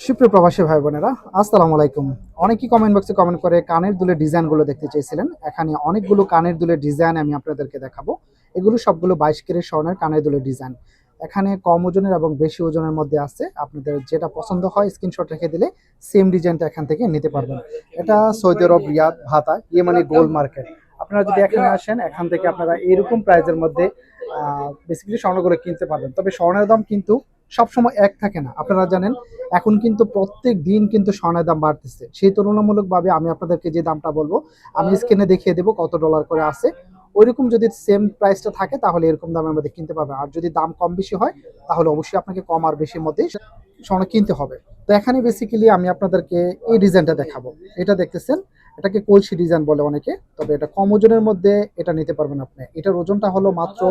সুপ্রিয় প্রবাসী ভাই বোনেরা, আসসালামু আলাইকুম। অনেকেই কমেন্ট বক্সে কমেন্ট করে কানের দুলের ডিজাইনগুলো দেখতে চেয়েছিলেন এখানে অনেকগুলো কানের দুলের ডিজাইন আমি আপনাদেরকে দেখাবো। এগুলো সবগুলো বাইশ কেরের স্বর্ণের কানের দুলের ডিজাইন এখানে কম ওজনের এবং বেশি ওজনের মধ্যে আছে। আপনাদের যেটা পছন্দ হয় স্ক্রিনশট রেখে দিলে সেম ডিজাইনটা এখান থেকে নিতে পারবেন। এটা সৌদি আরব, রিয়াদ, ভাতা ইয়ে মানে গোল্ড মার্কেট। আপনারা যদি এখানে আসেন, এখান থেকে আপনারা এরকম প্রাইজের মধ্যে বেসিক্যালি স্বর্ণগুলো কিনতে পারবেন। তবে স্বর্ণের দাম কিন্তু সবসময় এক থাকে না। আপনারা জানেন, এখন কিন্তু প্রত্যেক দিন কিন্তু স্বর্ণের দাম বাড়তেছে। সেই তুলনামূলকভাবে আমি আপনাদেরকে যে দামটা বলব, আমি স্ক্রিনে দেখিয়ে দেবো কত ডলার করে আছে। ওইরকম যদি সেম প্রাইসটা থাকে, তাহলে এরকম দামের মধ্যে কিনতে পারবেন। আর যদি দাম কম বেশি হয়, তাহলে অবশ্যই আপনাকে কম আর বেশির মধ্যে স্বর্ণ কিনতে হবে। তো এখানে বেসিক্যালি আমি আপনাদেরকে এই ডিজাইনটা দেখাবো। এটা দেখতেছেন এটাকে কলসি ডিজাইন বলে অনেকে, তবে এটা কম ওজনের মধ্যে এটা নিতে পারবেন আপনি। এটার ওজনটা হলো মাত্র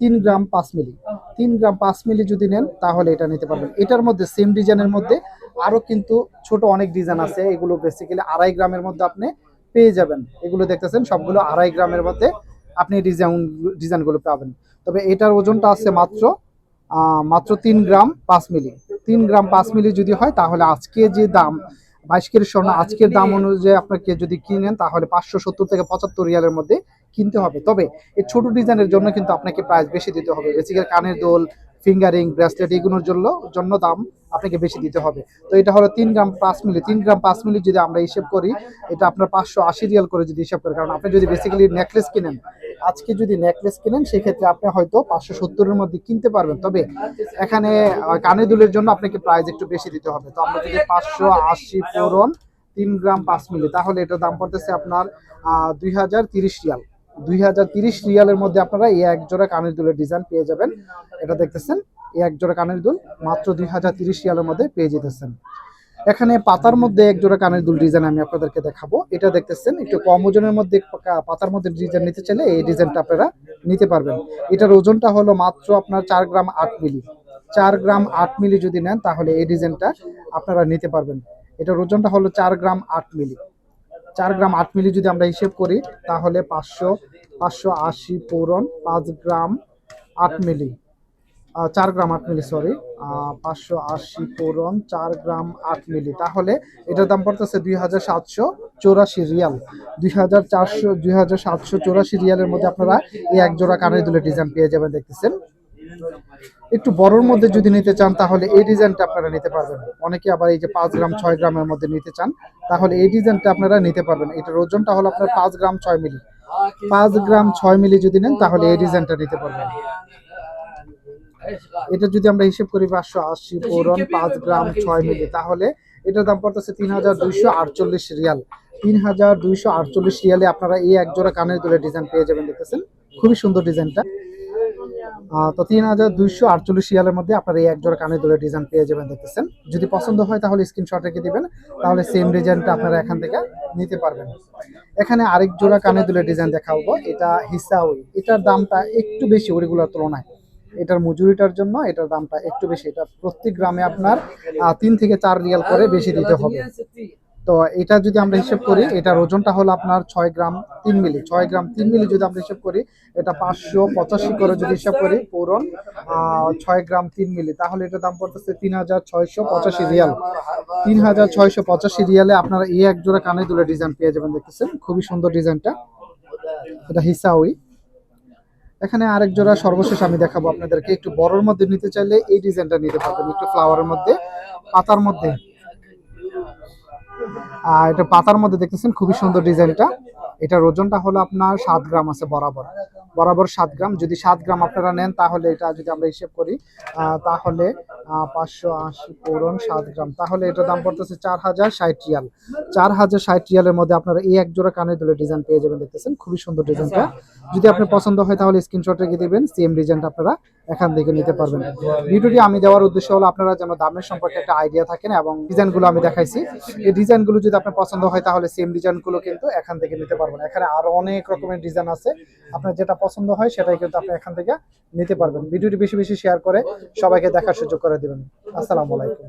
তিন গ্রাম পাঁচ মিলি। তিন গ্রাম পাঁচ মিলি যদি নেন, তাহলে এটা নিতে পারবেন। এটার মধ্যে সেম ডিজাইনের মধ্যে আরও কিন্তু ছোট অনেক ডিজাইন আছে। এগুলো বেসিক্যালি আড়াই গ্রামের মধ্যে আপনি পেয়ে যাবেন। এগুলো দেখতেছেন, সবগুলো আড়াই গ্রামের মধ্যে আপনি ডিজাইন ডিজাইনগুলো পাবেন। তবে এটার ওজনটা আছে মাত্র মাত্র তিন গ্রাম পাঁচ মিলি। তিন গ্রাম পাঁচ মিলি যদি হয়, তাহলে আজকে যে দাম বাইশ কেজি স্বর্ণ। আজকের দাম অনুযায়ী আপনাকে যদি কিনেন তাহলে পাঁচশো সত্তর থেকে পঁচাত্তর রিয়ালের মধ্যে কিনতে হবে। তবে এই ছোট ডিজাইনের জন্য কিন্তু আপনাকে প্রাইস বেশি দিতে হবে। বেসিক্যালি কানের দোল ফিঙ্গারিং ব্রেসলেট এগুলোর জন্য জন্য দাম আপনাকে বেশি দিতে হবে। তো এটা হলো তিন গ্রাম পাঁচ মিলি। তিন গ্রাম পাঁচ মিলি যদি আমরা হিসেব করি এটা আপনার পাঁচশো আশি রিয়াল করে যদি হিসাব করি। কারণ আপনি যদি বেসিক্যালি নেকলেস কিনেন আজকে যদি নেকলেস কিনেন, সেক্ষেত্রে আপনি হয়তো পাঁচশো সত্তরের মধ্যে কিনতে পারবেন। তবে এখানে কানের দুলের জন্য আপনাকে প্রাইস একটু বেশি দিতে হবে। তো আমরা যদি পাঁচশো আশি পূরণ তিন গ্রাম পাঁচ মিলি, তাহলে এটার দাম পড়তেছে আপনার দুই হাজার তিরিশ রিয়াল। দুই হাজার তিরিশ রিয়ালের মধ্যে আপনারা এই এক জোড়া কানের দুলের ডিজাইন পেয়ে যাবেন। এটা দেখতেছেন, এই এক জোড়া কানের দুল মাত্র দুই হাজার তিরিশ রিয়ালের মধ্যে পেয়ে যেতেছেন। এখানে পাতার মধ্যে এক জোড়া কানের দুল ডিজাইন আমি আপনাদেরকে দেখাবো। এটা দেখতেছেন, একটু কম ওজনের মধ্যে পাতার মধ্যে ডিজাইন নিতে চাইলে এই ডিজাইনটা আপনারা নিতে পারবেন। এটার ওজনটা হলো মাত্র আপনার চার গ্রাম আট মিলি। চার গ্রাম আট মিলি যদি নেন, তাহলে এই ডিজাইনটা আপনারা নিতে পারবেন। এটার ওজনটা হলো চার গ্রাম আট মিলি। চার গ্রাম আট মিলি যদি আমরা হিসেব করি, তাহলে পাঁচশো পাঁচশো আশি পূরণ পাঁচ গ্রাম আট মিলি। চার গ্রাম আট মিলি সরি পাঁচশো আশি পূরণ চার গ্রাম আট মিলি। তাহলে এটার দাম পড়তেছে দুই হাজার সাতশো চৌরাশি রিয়াল। দুই হাজার চারশো, দুই হাজার সাতশো চৌরাশি রিয়ালের মধ্যে আপনারা এই এক জোড়া কানের দুলের ডিজাইন পেয়ে যাবেন, দেখতেছেন। একটু বড়র মধ্যে যদি নিতে চান, তাহলে এই ডিজাইনটা আপনারা নিতে পারবেন। অনেকে আবার এই যে পাঁচ গ্রাম, ছয় গ্রামের মধ্যে নিতে চান, তাহলে এই ডিজাইনটা আপনারা নিতে পারবেন। এটার ওজনটা হলো আপনার পাঁচ গ্রাম, ছয় মিলি। পাঁচ গ্রাম, ছয় মিলি যদি নেন, তাহলে এই ডিজাইনটা নিতে পারবেন। এটা যদি আমরা হিসেব করি পাঁচশো আশি পূরণ পাঁচ গ্রাম ছয় মিলি তাহলে এটার দাম পড়তেছে তিন হাজার দুইশো আটচল্লিশ রিয়াল। তিন হাজার দুইশো আটচল্লিশ রিয়ালে আপনারা এই এক জোড়া কানের দুলের ডিজাইন পেয়ে যাবেন দেখতেছেন? খুবই সুন্দর ডিজাইনটা তো তিন হাজার দুইশো আটচল্লিশ রিয়ালের মধ্যে আপনারা এই এক জোড়া কানের দুলের ডিজাইন পেয়ে যাবেন দেখতেছেন? যদি পছন্দ হয় তাহলে স্ক্রিনশট রেখে দিবেন তাহলে সেম ডিজাইনটা আপনারা এখান থেকে নিতে পারবেন। এখানে আরেক জোড়া কানের দুলের ডিজাইন দেখাবো এটা হিসাউই এটার দামটা একটু বেশি ওইগুলোর তুলনায়। এটার মজুরিটার জন্য এটার দামটা একটু বেশি। এটা প্রত্যেক গ্রামে আপনার তিন থেকে চার রিয়াল করে বেশি দিতে হবে। তো এটা যদি আমরা হিসেব করি, এটার ওজনটা হলো আপনার ছয় গ্রাম তিন মিলি। ছয় গ্রাম তিন মিলি যদি আমরা হিসেব করি, এটা পাঁচশো পঁচাশি করে যদি হিসাব করি, পূরণ ছয় গ্রাম তিন মিলি। তাহলে এটার দাম পড়তেছে তিন হাজার ছয়শো পঁচাশি রিয়াল। তিন হাজার ছয়শো পঁচাশি রিয়ালে আপনারা এই এক জোড়া কানে দুলে ডিজাইন পেয়ে যাবেন, দেখতেছেন? খুবই সুন্দর ডিজাইনটা। এটা হিসাউই এখানে আরেক জোড়া সর্বশেষ আমি দেখাবো আপনাদেরকে। একটু বড়র মধ্যে নিতে চাইলে এই ডিজাইনটা নিতে পারবেন, একটু ফ্লাওয়ারের মধ্যে, পাতার মধ্যে। আর এটা পাতার মধ্যে দেখতেছেন, খুবই সুন্দর ডিজাইনটা। এটার ওজনটা হলো আপনার সাত গ্রাম আছে বরাবর। বরাবর সাত গ্রাম। যদি সাত গ্রাম আপনারা নেন, তাহলে এটা যদি আমরা হিসেব করি তাহলে পাঁচশো আশি পূরণ সাত গ্রাম। তাহলে এটার দাম পড়তেছে চার হাজার ষাট রিয়াল। চার হাজার ষাট রিয়ালের মধ্যে আপনারা এই এক জোড়া কানের দুলের ডিজাইন পেয়ে যাবেন, দেখতেছেন? খুবই সুন্দর ডিজাইনটা। যদি আপনার পছন্দ হয়, তাহলে স্ক্রিনশট রেখে দিবেন সেম ডিজাইনটা আপনারা এখান থেকে নিতে পারবেন। ভিডিওটি আমি দেওয়ার উদ্দেশ্য হলো, আপনারা যেন দামের সম্পর্কে একটা আইডিয়া থাকেন এবং ডিজাইনগুলো আমি দেখাইছি। এই ডিজাইনগুলো যদি আপনার পছন্দ হয়, তাহলে সেম ডিজাইনগুলো কিন্তু এখান থেকে নিতে পারবেন এখানে আরও অনেক রকমের ডিজাইন আছে। আপনার যেটা পছন্দ হয় সেটাই কিন্তু আপনি এখান থেকে নিতে পারবেন। ভিডিওটি বেশি বেশি শেয়ার করে সবাইকে দেখার সুযোগ করে দিবেন। আসসালামু আলাইকুম।